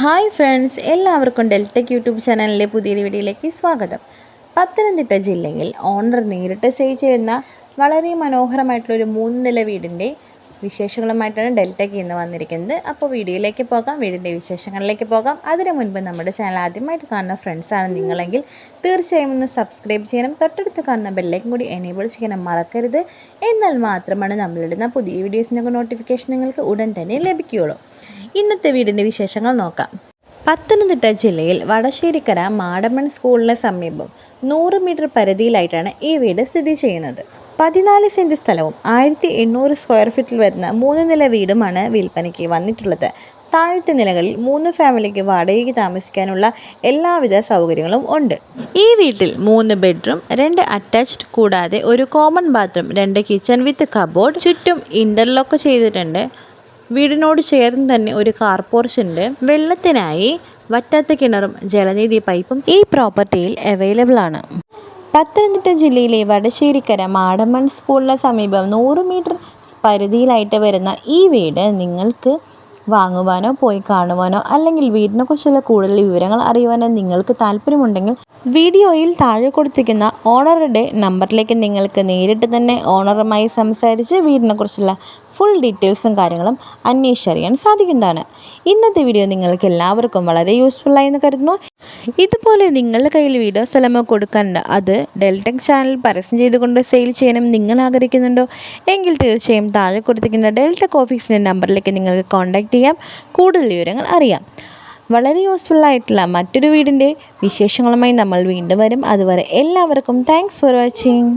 Hi friends എല്ലാവർക്കും ഡെൽറ്റക് YouTube ചാനലിലെ പുതിയൊരു വീഡിയോയിലേക്ക് സ്വാഗതം. പത്തനംതിട്ട ജില്ലയിൽ ഓണർ നേരിട്ട് സേവ് ചെയ്യുന്ന വളരെ മനോഹരമായിട്ടുള്ളൊരു മൂന്ന് നില വീടിന്റെ വിശേഷങ്ങളുമായിട്ടാണ് ഡെൽറ്റയ്ക്ക് ഇന്ന് വന്നിരിക്കുന്നത്. അപ്പോൾ വീഡിയോയിലേക്ക് പോകാം വീടിന്റെ വിശേഷങ്ങളിലേക്ക് പോകാം. അതിനു മുൻപ് നമ്മുടെ ചാനൽ ആദ്യമായിട്ട് കാണുന്ന ഫ്രണ്ട്സാണ് നിങ്ങളെങ്കിൽ തീർച്ചയായും ഒന്ന് സബ്സ്ക്രൈബ് ചെയ്യണം. തൊട്ടടുത്ത് കാണുന്ന ബെല്ലേക്കും കൂടി എനേബിൾ ചെയ്യണം മറക്കരുത്. എന്നാൽ മാത്രമാണ് നമ്മളിടുന്ന പുതിയ വീഡിയോസിനൊക്കെ നോട്ടിഫിക്കേഷൻ നിങ്ങൾക്ക് ഉടൻ തന്നെ ലഭിക്കുകയുള്ളൂ. ഇന്നത്തെ വീടിന്റെ വിശേഷങ്ങൾ നോക്കാം. പത്തനംതിട്ട ജില്ലയിൽ വടശ്ശേരിക്കര മാടമ്മൺ സ്കൂളിന് സമീപം നൂറ് മീറ്റർ പരിധിയിലായിട്ടാണ് ഈ വീട് സ്ഥിതി ചെയ്യുന്നത്. പതിനാല് സെന്റ് സ്ഥലവും ആയിരത്തി എണ്ണൂറ് സ്ക്വയർ ഫീറ്റിൽ വരുന്ന മൂന്ന് നില വീടുമാണ് വിൽപ്പനയ്ക്ക് വന്നിട്ടുള്ളത്. താഴത്തെ നിലകളിൽ മൂന്ന് ഫാമിലിക്ക് വാടകയ്ക്ക് താമസിക്കാനുള്ള എല്ലാവിധ സൗകര്യങ്ങളും ഉണ്ട്. ഈ വീട്ടിൽ മൂന്ന് ബെഡ്റൂം രണ്ട് അറ്റാച്ച്ഡ് കൂടാതെ ഒരു കോമൺ ബാത്റൂം രണ്ട് കിച്ചൺ വിത്ത് കബോർഡ് ചുറ്റും ഇന്റർലോക്ക് ചെയ്തിട്ടുണ്ട്. വീടിനോട് ചേർന്ന് തന്നെ ഒരു കാർ പോർഷന്റെ വെള്ളത്തിനായി വറ്റാത്ത കിണറും ജലനിധി പൈപ്പും ഈ പ്രോപ്പർട്ടിയിൽ അവൈലബിൾ ആണ്. പത്തനംതിട്ട ജില്ലയിലെ വടശ്ശേരിക്കര മാടമ്മൺ സ്കൂളിന് സമീപം നൂറ് മീറ്റർ പരിധിയിലായിട്ട് വരുന്ന ഈ വീട് നിങ്ങൾക്ക് വാങ്ങുവാനോ പോയി കാണുവാനോ അല്ലെങ്കിൽ വീടിനെക്കുറിച്ചുള്ള കൂടുതൽ വിവരങ്ങൾ അറിയുവാനോ നിങ്ങൾക്ക് താല്പര്യമുണ്ടെങ്കിൽ വീഡിയോയിൽ താഴെ കൊടുത്തിരിക്കുന്ന ഓണറുടെ നമ്പറിലേക്ക് നിങ്ങൾക്ക് നേരിട്ട് തന്നെ ഓണറുമായി സംസാരിച്ച് വീടിനെക്കുറിച്ചുള്ള ഫുൾ ഡീറ്റെയിൽസും കാര്യങ്ങളും അന്വേഷിച്ചറിയാൻ സാധിക്കുന്നതാണ്. ഇന്നത്തെ വീഡിയോ നിങ്ങൾക്ക് എല്ലാവർക്കും വളരെ യൂസ്ഫുള്ളായി എന്ന് കരുതുന്നു. ഇതുപോലെ നിങ്ങളുടെ കയ്യിൽ വീഡിയോ സ്ഥലമോ കൊടുക്കാനുണ്ട് അത് ഡെൽടെക് ചാനൽ പരസ്യം ചെയ്തുകൊണ്ട് സെയിൽ ചെയ്യാനും നിങ്ങൾ ആഗ്രഹിക്കുന്നുണ്ടോ? എങ്കിൽ തീർച്ചയായും താഴെ കൊടുത്തിരിക്കുന്ന ഡെൽടെക് ഓഫീസിന്റെ നമ്പറിലേക്ക് നിങ്ങൾക്ക് കോൺടാക്റ്റ് ചെയ്യാം. കൂടുതൽ വിവരങ്ങൾ അറിയാം. വളരെ യൂസ്ഫുൾ ആയിട്ടുള്ള മറ്റൊരു വീടിന്റെ വിശേഷങ്ങളുമായി നമ്മൾ വീണ്ടും വരും. അതുവരെ എല്ലാവർക്കും താങ്ക്സ് ഫോർ വാച്ചിങ്